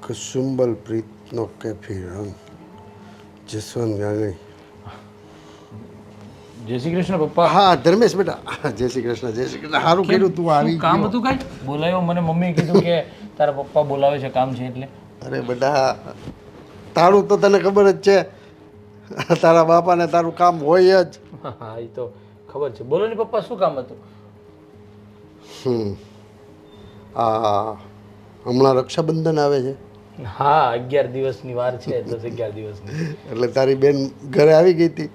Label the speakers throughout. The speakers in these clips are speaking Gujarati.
Speaker 1: કસુંબલ પ્રીતનો કેફી રંગ જસવંત ગાંગણી
Speaker 2: જય શ્રી કૃષ્ણ પપ્પા.
Speaker 1: હા ધર્મેશ બેટા. જય શ્રી કૃષ્ણ જય શ્રી કૃષ્ણ. સારું કર્યું તું આવી
Speaker 2: કામ હતું કઈ? બોલાયો મને મમ્મીએ કીધું કે તારા પપ્પા બોલાવે છે કામ છે એટલે.
Speaker 1: અરે બેટા તારું તો તને ખબર જ છે. તારા બાપાને તારું કામ હોય જ.
Speaker 2: હા એ તો ખબર છે. બોલો ને પપ્પા શું કામ હતું?
Speaker 1: હમ. આ હમણાં રક્ષાબંધન આવે છે.
Speaker 2: હા અગિયાર દિવસની વાર છે દસ અગિયાર દિવસની.
Speaker 1: એટલે તારી બેન ઘરે આવી ગઈ હતી?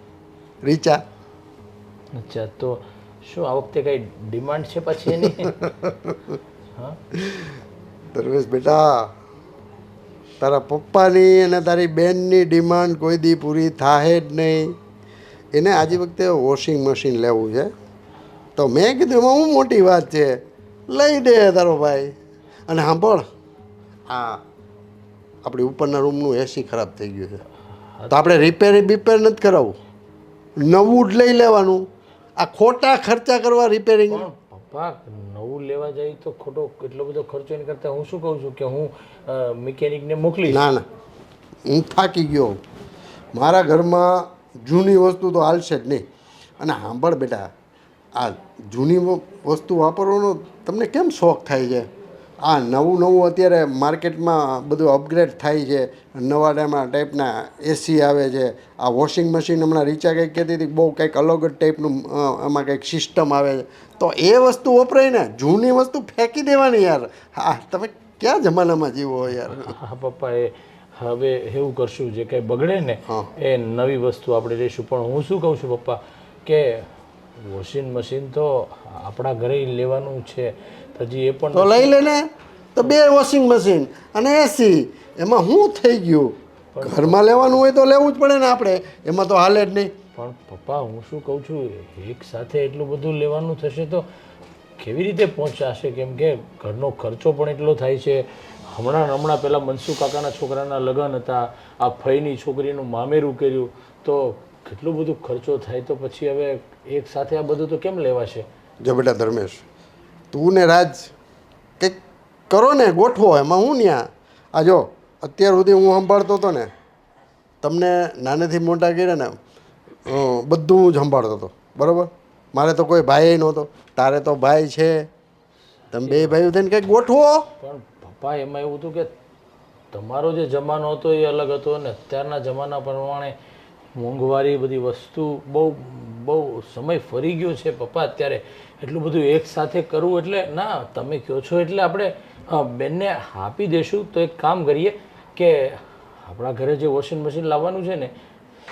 Speaker 1: રીચા?
Speaker 2: અચ્છા તો શું આ વખતે કઈ ડિમાન્ડ છે પછી એની? હા.
Speaker 1: ધર્મેશ બેટા તારા પપ્પાની અને તારી બેનની ડિમાન્ડ કોઈ દી પૂરી થાય જ નહીં. એને આજે વખતે વોશિંગ મશીન લેવું છે. તો મેં કીધું એમાં હું મોટી વાત છે? લઈ દે તારો ભાઈ. અને સાંભળ આ આપણી ઉપરના રૂમનું એસી ખરાબ થઈ ગયું છે. તો આપણે રિપેર બિપેર નથી કરાવવું. નવું જ લઈ લેવાનું. આ ખોટા ખર્ચા કરવા રિપેરિંગ
Speaker 2: પપ્પા નવું લેવા જાય તો ખોટો એટલો બધો ખર્ચો એની કરતાં હું શું કહું છું કે હું મિકેનિકને મોકલી
Speaker 1: ના ના હું થાકી ગયો મારા ઘરમાં જૂની વસ્તુ તો હાલશે જ નહીં. અને સાંભળ બેટા આ જૂની વસ્તુ વાપરવાનો તમને કેમ શોખ થાય છે? આ નવું નવું અત્યારે માર્કેટમાં બધું અપગ્રેડ થાય છે. નવા ટાઈપના એસી આવે છે. આ વોશિંગ મશીન હમણાં રીચા કંઈક કહેતી હતી બહુ કંઈક અલગ જ ટાઈપનું આમાં કંઈક સિસ્ટમ આવે છે. તો એ વસ્તુ વપરાય ને જૂની વસ્તુ ફેંકી દેવાની યાર. હા તમે ક્યાં જમાનામાં જીવો યાર?
Speaker 2: હા પપ્પા એ હવે એવું કરશું જે કંઈ બગડે ને
Speaker 1: હા.
Speaker 2: એ નવી વસ્તુ આપણે લઈશું. પણ હું શું કહું છું પપ્પા કે વોશિંગ મશીન તો આપણા ઘરે લેવાનું છે. હજી એ પણ
Speaker 1: તો લઈ લે ને તો બે વોશિંગ મશીન અને એસી એમાં શું થઈ ગયું? ઘરમાં લેવાનું હોય તો લેવું જ પડે ને આપણે. એમાં તો હાલે જ નહીં.
Speaker 2: પણ પપ્પા હું શું કહું છું એક સાથે એટલું બધું લેવાનું થશે તો કેવી રીતે પહોંચાશે? કેમ કે ઘરનો ખર્ચો પણ એટલો થાય છે. હમણાં હમણાં પહેલાં મનસુ કાકાના છોકરાના લગ્ન હતા. આ ફઈની છોકરીનું મામેરું કર્યું. તો કેટલું બધું ખર્ચો થાય તો પછી હવે એક સાથે આ બધું તો કેમ લેવાશે?
Speaker 1: જો બેટા ધર્મેશ તું ને રાજ કંઈક કરો ને ગોઠવો એમાં હું ત્યાં આ જો અત્યાર સુધી હું સંભાળતો હતો ને તમને નાનેથી મોટા કર્યા ને બધું હું જ સંભાળતો હતો. બરાબર? મારે તો કોઈ ભાઈ નહોતો. તારે તો ભાઈ છે. તમે બે ભાઈઓ થઈને કંઈક ગોઠવો.
Speaker 2: પણ પપ્પા એમાં એવું હતું કે તમારો જે જમાનો હતો એ અલગ હતો અને અત્યારના જમાના પ્રમાણે મોંઘવારી બધી વસ્તુ બહુ બહુ સમય ફરી ગયો છે પપ્પા અત્યારે એટલું બધું એક સાથે કરવું એટલે ના તમે કહો છો એટલે આપણે બેનને આપી દેશું. તો એક કામ કરીએ કે આપણા ઘરે જે વોશિંગ મશીન લાવવાનું છે ને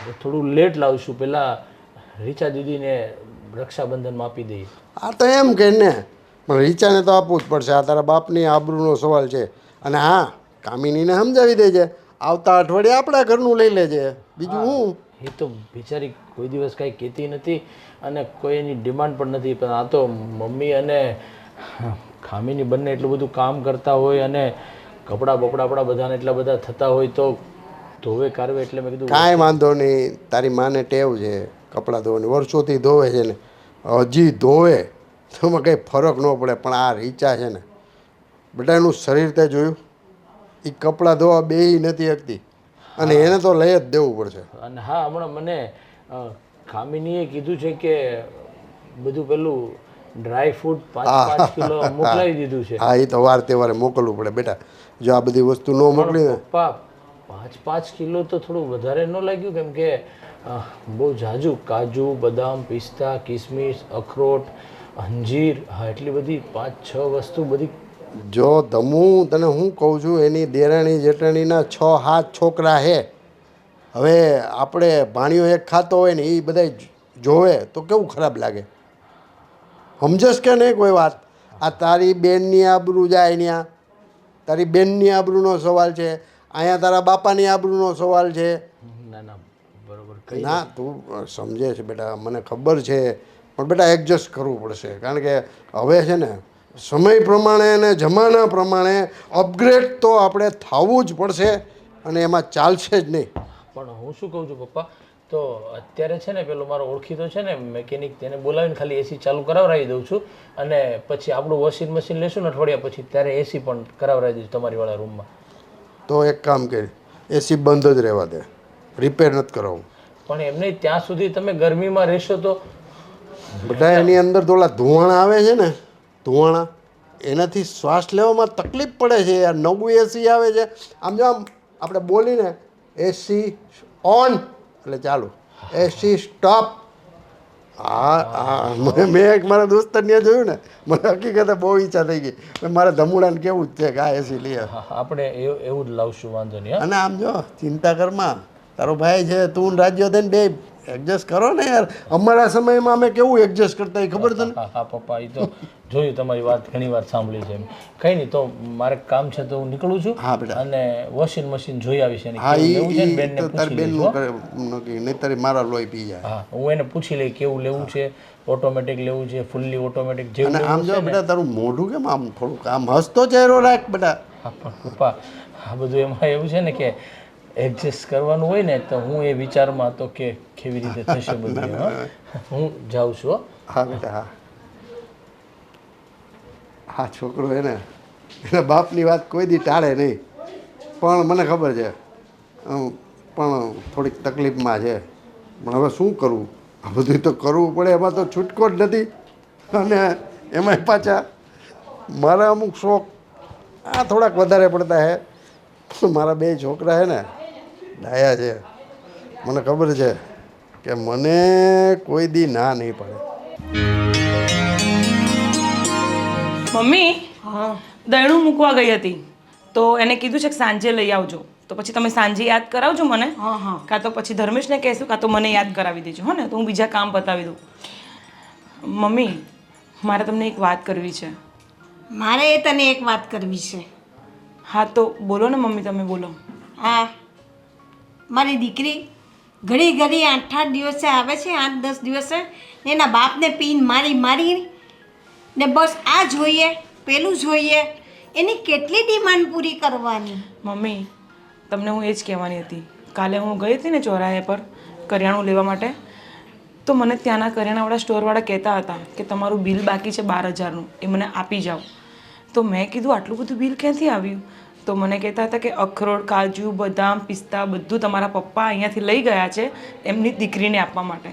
Speaker 2: એ થોડું લેટ લાવશું. પહેલાં રીચા દીદીને રક્ષાબંધનમાં આપી દઈએ.
Speaker 1: આ તો એમ કે ને પણ રીચાને તો આપવું જ પડશે. આ તારા બાપની આબરૂનો સવાલ છે. અને હા કામિનીને સમજાવી દેજે. આવતા અઠવાડિયે આપણા ઘરનું લઈ લેજે. બીજું હું?
Speaker 2: એ તો બિચારી કોઈ દિવસ કાંઈ કહેતી નથી અને કોઈ એની ડિમાન્ડ પણ નથી. પણ આ તો મમ્મી અને ખામીની બંને એટલું બધું કામ કરતા હોય અને કપડાં બપડા આપણા બધાને એટલા બધા થતા હોય તો ધોવે, કારવે એટલે મેં કીધું
Speaker 1: કાંઈ વાંધો નહીં. તારી માને ટેવ છે કપડાં ધોવાની. વર્ષોથી ધોવે છે ને. હજી ધોવે તો એમાં કંઈ ફરક ન પડે, પણ આ રીચા છે ને. બેટા એનું શરીર તે જોયું. એ કપડાં ધોવા બેય નથી શકતી અને એને તો લઈ જ દેવું પડશે.
Speaker 2: અને હા હમણાં મને ખામીનીએ કીધું છે કે બધું પેલું ડ્રાય ફ્રૂટ પાંચ પાંચ કિલો મોકલાવી દીધું છે.
Speaker 1: હા એ તો વાર તહેવારે મોકલવું પડે. બેટા જો આ બધી વસ્તુ ન મોકલી
Speaker 2: પપ્પા પાંચ પાંચ કિલો તો થોડું વધારે ન લાગ્યું કેમ કે બહુ જાજુ કાજુ બદામ પિસ્તા કિસમિસ અખરોટ અંજીર હા એટલી બધી પાંચ છ વસ્તુ બધી
Speaker 1: જો ધમું તને હું કહું છું એની દેરાણી જેઠાણીના છ હાથ છોકરા હે. હવે આપણે ભાણિયો એક ખાતો હોય ને એ બધા જોવે તો કેવું ખરાબ લાગે? સમજસ કે નહીં કોઈ વાત? આ તારી બેનની આબરૂ જાય ત્યાં તારી બેનની આબરૂનો સવાલ છે. અહીંયા તારા બાપાની આબરૂનો સવાલ છે.
Speaker 2: ના ના બરોબર
Speaker 1: ના તું સમજે છે બેટા મને ખબર છે. પણ બેટા એડજસ્ટ કરવું પડશે. કારણ કે હવે છે ને સમય પ્રમાણે અને જમાના પ્રમાણે અપગ્રેડ તો આપણે થવું જ પડશે અને એમાં ચાલશે જ નહીં.
Speaker 2: પણ હું શું કહું છું પપ્પા? તો અત્યારે છે ને પેલો મારો ઓળખીતો છે ને મેકેનિક તેને બોલાવીને ખાલી એસી ચાલુ કરાવરાવી દઉં છું અને પછી આપણું વોશિંગ મશીન લેશું ને અઠવાડિયા પછી ત્યારે એસી પણ કરાવરાવી દઉં તમારી વાળા રૂમમાં
Speaker 1: તો એક કામ કરી એસી બંધ જ રહેવા દે. રિપેર નથી કરાવવું.
Speaker 2: પણ એમને ત્યાં સુધી તમે ગરમીમાં રહેશો તો
Speaker 1: બધા એની અંદર થોડા ધોવાણ આવે છે ને. ધુવાણા એનાથી શ્વાસ લેવામાં તકલીફ પડે છે યાર નવું એસી આવે છે. આમ જો આમ આપણે બોલીને એસી ઓન એટલે ચાલુ. એસી સ્ટોપ હા હા મેં એક મારા દોસ્ત ત્યાં જોયું ને મને હકીકતે બહુ ઈચ્છા થઈ ગઈ. મારા ધમુડાને કેવું જ છે કે આ એસી લઈએ
Speaker 2: આપણે એવું એવું જ લાવશું વાંધો નહીં
Speaker 1: અને આમ જો ચિંતા કરમાં તારો ભાઈ છે તું રાજ્યો રાજ્ય થઈને બે એડજસ્ટ કરો ને યાર. અમારા સમયમાં અમે કેવું એડજસ્ટ કરતા એ ખબર તને
Speaker 2: હા પપ્પા એ તો જોયું તમારી વાત ઘણી વાર સાંભળી છે કંઈ નહીં તો મારે કામ છે તો હું નીકળું છું
Speaker 1: હા બેટા.
Speaker 2: અને વોશિંગ મશીન જોઈ આવીશ એની.
Speaker 1: હા
Speaker 2: કેવું છે ને બેનને
Speaker 1: તારી બેનનું કરે નહીં તારી મારા લોહી પી જાય.
Speaker 2: હા હું એને પૂછી લઈ કેવું લેવું છે ઓટોમેટિક લેવું છે ફૂલ્લી ઓટોમેટિક જેવું
Speaker 1: અને આમ જો બેટા તારું મોઢું કેમ આમ થોડુંક આમ હસતો ચહેરો રાખ બેટા.
Speaker 2: હા પણ પપ્પા આ બધું એમાં એવું છે ને કે એડજસ્ટ કરવાનું હોય ને, તો હું એ વિચારમાં હતો કે કેવી રીતે થશે બધું, હું. જાઉં છું, હો.
Speaker 1: બેટા, હા. હા, છોકરો એને એના બાપની વાત કોઈ દી ટાળે નહીં. પણ મને ખબર છે પણ થોડીક તકલીફમાં છે. પણ હવે શું કરવું આ બધું તો કરવું પડે, એમાં તો છૂટકો જ નથી. અને એમાંય પાછા મારા અમુક શોખ આ થોડાક વધારે પડતા હે મારા બે છોકરા હે ને ડાયા છે. મને ખબર છે કે મને કોઈ દી ના નહીં પડે.
Speaker 3: મમ્મી દયણું મૂકવા ગઈ હતી. તો એને કીધું છે કે સાંજે લઈ આવજો. તો પછી તમે સાંજે યાદ કરાવજો મને. કાં તો પછી ધર્મેશને કહેશું કાં તો મને યાદ કરાવી દેજો. હો ને? તો હું બીજા કામ પતાવી દઉં. મમ્મી મારે તમને એક વાત કરવી છે.
Speaker 4: મારે તને એક વાત કરવી છે.
Speaker 3: હા તો બોલો ને મમ્મી તમે બોલો.
Speaker 4: હા. મારી દીકરી ઘડી ઘડી આઠ આઠ દિવસે આવે છે, આઠ દસ દિવસે. એના બાપને પીન મારી મારી ને બસ આ જોઈએ પેલું જોઈએ એની કેટલી ડિમાન્ડ પૂરી કરવાની?
Speaker 3: મમ્મી, તમને હું એ જ કહેવાની હતી. કાલે હું ગઈ હતી ને ચોરાહે પર કરિયાણું લેવા માટે, તો મને ત્યાંના કરિયાણાવાળા સ્ટોરવાળા કહેતા હતા કે તમારું બિલ બાકી છે બાર હજારનું, એ મને આપી જાઓ. તો મેં કીધું, આટલું બધું બિલ ક્યાંથી આવ્યું? તો મને કહેતા હતા કે અખરોટ, કાજુ, બદામ, પિસ્તા બધું તમારા પપ્પા અહીંયાથી લઈ ગયા છે એમની દીકરીને આપવા માટે.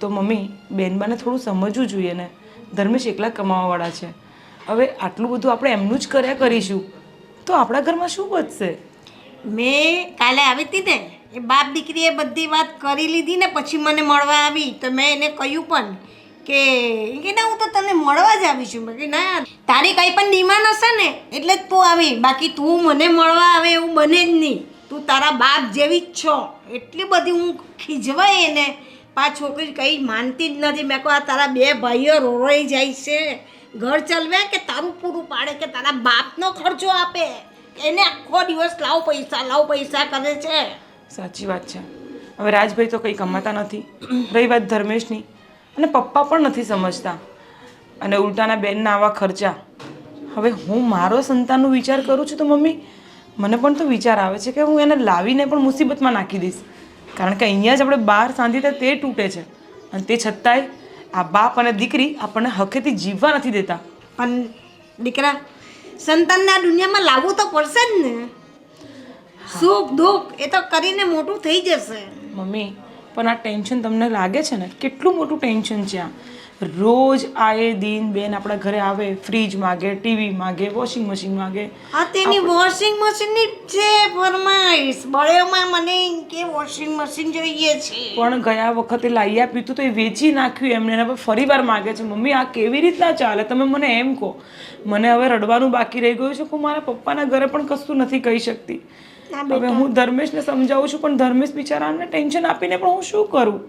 Speaker 3: તો મમ્મી બેનબાને થોડું સમજવું જોઈએ ને. ધર્મેશ એકલા કમાવાવાળા છે. હવે આટલું બધું આપણે એમનું જ કર્યા કરીશું. તો આપણા ઘરમાં શું બચશે
Speaker 4: મેં કાલે આવી હતી ને, એ બાપ દીકરીએ બધી વાત કરી લીધી ને, પછી મને મળવા આવી. તો મેં એને કહ્યું પણ કે ના, હું તો તને મળવા જ આવી છું. કે ના, તારી કંઈ પણ ડિમાન્ડ હશે ને, એટલે જ તું આવી. બાકી તું મને મળવા આવે એવું બને જ નહીં. તું તારા બાપ જેવી જ છો. એટલી બધી હું ખીજવાય એને. પા છોકરી કંઈ માનતી જ નથી. મેં કહું, આ તારા બે ભાઈઓ રોરોઈ જાય છે. ઘર ચલવે કે તારું પૂરું પાડે કે તારા બાપનો ખર્ચો આપે? એને આખો દિવસ લાવ પૈસા લાવ પૈસા કરે છે.
Speaker 3: સાચી વાત છે. હવે રાજભાઈ તો કંઈ કમાતા નથી. રહી વાત ધર્મેશની. અને પપ્પા પણ નથી સમજતા. અને ઉલટાના બેનના આવા ખર્ચા. હવે હું મારો સંતાનનો વિચાર કરું છું તો મમ્મી મને પણ તો વિચાર આવે છે કે હું એને લાવીને પણ મુસીબતમાં નાખી દઈશ. કારણ કે અહીંયા જ આપણે બહાર સાંધી તે તૂટે છે. અને તે છતાંય આ બાપ અને દીકરી આપણને હકેથી જીવવા નથી દેતા.
Speaker 4: પણ દીકરા સંતાનને આ દુનિયામાં લાવવું તો પડશે જ ને. સુખ દુઃખ એ તો કરીને મોટું થઈ જશે.
Speaker 3: મમ્મી પણ આ ટેન્શન તમને લાગે છે ને? કેટલું મોટું ટેન્શન છે આ. રોજ આયે દિન બેન આપણા ઘરે આવે ફ્રીજ માગે ટીવી માગે વોશિંગ મશીન માગે.
Speaker 4: આ તેની વોશિંગ મશીનની છે ફરમાઈશ બળેમાં મને કે વોશિંગ મશીન જોઈએ છે.
Speaker 3: પણ ગયા વખતે લાવી આપ્યું હતું તો એ વેચી નાખ્યું એમને એના પર ફરી વાર માગે છે. મમ્મી આ કેવી રીતના ચાલે? તમે મને એમ કહો. મને હવે રડવાનું બાકી રહી ગયું છે કે હું મારા પપ્પાના ઘરે પણ કશું નથી કહી શકતી. હવે હું ધર્મેશને સમજાવું છું પણ ધર્મેશ બિચારાને ટેન્શન આપીને પણ હું શું કરું?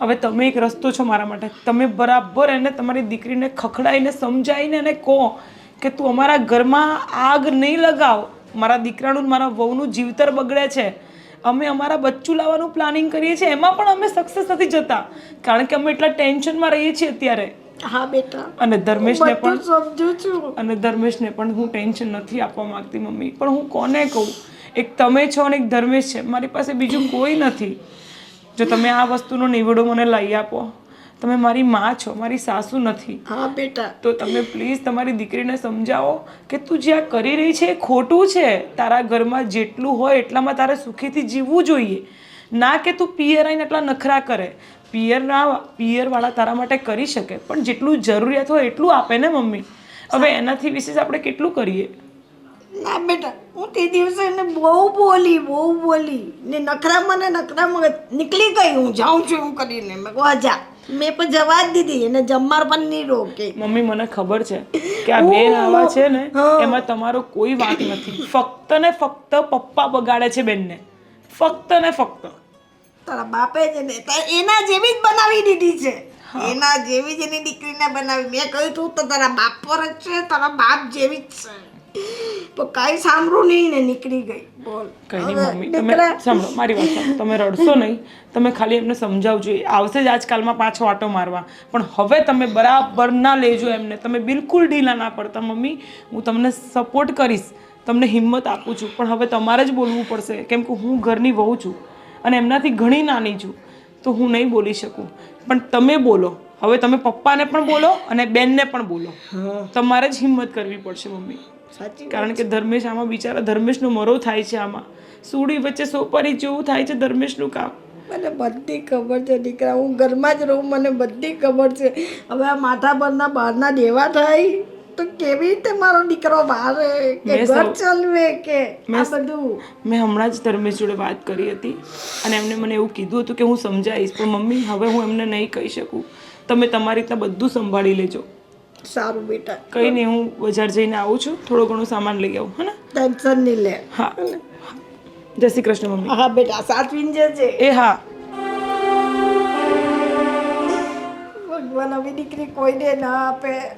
Speaker 3: હવે તમે એક રસ્તો છો મારા માટે. તમે બરાબર એને તમારી દીકરીને ખખડાઈને સમજાવીને એને કહો કે તું અમારા ઘરમાં આગ નહીં લગાવ. મારા દીકરાનું મારા વહુનું જીવતર બગડે છે. અમે અમારા બચ્ચું લાવવાનું પ્લાનિંગ કરીએ છીએ. એમાં પણ અમે સક્સેસ નથી જતા. કારણ કે અમે એટલા ટેન્શનમાં રહીએ છીએ અત્યારે.
Speaker 4: હા બેટા.
Speaker 3: અને ધર્મેશને પણ
Speaker 4: સમજુ છું.
Speaker 3: અને ધર્મેશને પણ હું ટેન્શન નથી આપવા માંગતી મમ્મી. પણ હું કોને કહું? એક તમે છો અને એક ધર્મેશ છે. મારી પાસે બીજું કોઈ નથી. જો તમે આ વસ્તુનો નિવેડો મને લઈ આપો તમે મારી માં છો મારી સાસુ નથી.
Speaker 4: હા બેટા.
Speaker 3: તો તમે પ્લીઝ તમારી દીકરીને સમજાવો કે તું જે આ કરી રહી છે એ ખોટું છે. તારા ઘરમાં જેટલું હોય એટલામાં તારે સુખીથી જીવવું જોઈએ. ના કે તું પિયર આવીને એટલા નખરા કરે. પિયરના પિયરવાળા તારા માટે કરી શકે પણ જેટલું જરૂરિયાત હોય એટલું આપે ને મમ્મી. હવે એનાથી વિશેષ આપણે કેટલું કરીએ?
Speaker 4: ના બેટા હું તે દિવસે એને બહુ બોલી બહુ બોલી. ને નખરામાં ને નખરામાં નીકળી ગઈ હું જાઉં છું એવું કરીને. મેં કહું "હા, જા. મેં પણ જવા જ દીધી. એને જમવાર પણ નહીં રોકે.
Speaker 3: મમ્મી મને ખબર છે કે આ બેન આવા છે ને એમાં તમારો કોઈ વાત નથી. ફક્ત ને ફક્ત પપ્પા બગાડે છે બેનને. ફક્ત ને ફક્ત.
Speaker 4: તારા બાપે જ એને એના જેવી જ બનાવી દીધી છે. એના જેવી જ એની દીકરીને બનાવી. મેં કહ્યું તું તો તારા બાપ પર જ છે તારા બાપ જેવી જ છે. પણ કાંઈ સાંભળું નહીં ને નીકળી ગઈ. બોલ.
Speaker 3: કઈ નહીં મમ્મી તમે સાંભળો મારી વાત સાંભળો. તમે રડશો નહીં. તમે ખાલી એમને સમજાવજો. એ આવશે જ આજકાલમાં પાછો આટો મારવા. પણ હવે તમે બરાબર ના લેજો એમને. તમે બિલકુલ ઢીલા ના પડતા મમ્મી. હું તમને સપોર્ટ કરીશ. તમને હિંમત આપું છું. પણ હવે તમારે જ બોલવું પડશે. કેમ કે હું ઘરની વહુ છું અને એમનાથી ઘણી નાની છું. તો હું નહીં બોલી શકું. પણ તમે બોલો. હવે તમે પપ્પાને પણ બોલો અને બેનને પણ બોલો. તમારે જ હિંમત કરવી પડશે મમ્મી. કારણ કે ધર્મેશ આમાં બિચારા ધર્મેશનો મરો થાય છે આમાં. સુડી વચ્ચે સોપારી જેવું થાય છે ધર્મેશનું કામ.
Speaker 4: મને બધી ખબર છે દીકરા હું ઘરમાં જ રહું મને બધી ખબર છે. હવે આ માથા પરના બહારના દેવા થાય તો કેવી રીતે મારો દીકરો બહાર કે ઘર ચલવે કે આ બધું?
Speaker 3: મેં હમણાં જ ધર્મેશ જોડે વાત કરી હતી અને એમને મને એવું કીધું હતું કે હું સમજાવીશ પણ મમ્મી હવે હું એમને નહીં કહી શકું. તમે તમારી રીતના બધું સંભાળી લેજો.
Speaker 4: સારું બેટા.
Speaker 3: કઈ નહીં હું બજાર જઈને આવું છું. થોડો ઘણો સામાન લઈ આવું હા
Speaker 4: ટેન્શન નહીં લે.
Speaker 3: હા. જય શ્રી કૃષ્ણ મમ્મી.
Speaker 4: હા બેટા સાચવીને જજે.
Speaker 3: એ હા.
Speaker 4: ભગવાન આવી દીકરી કોઈને ના આપે.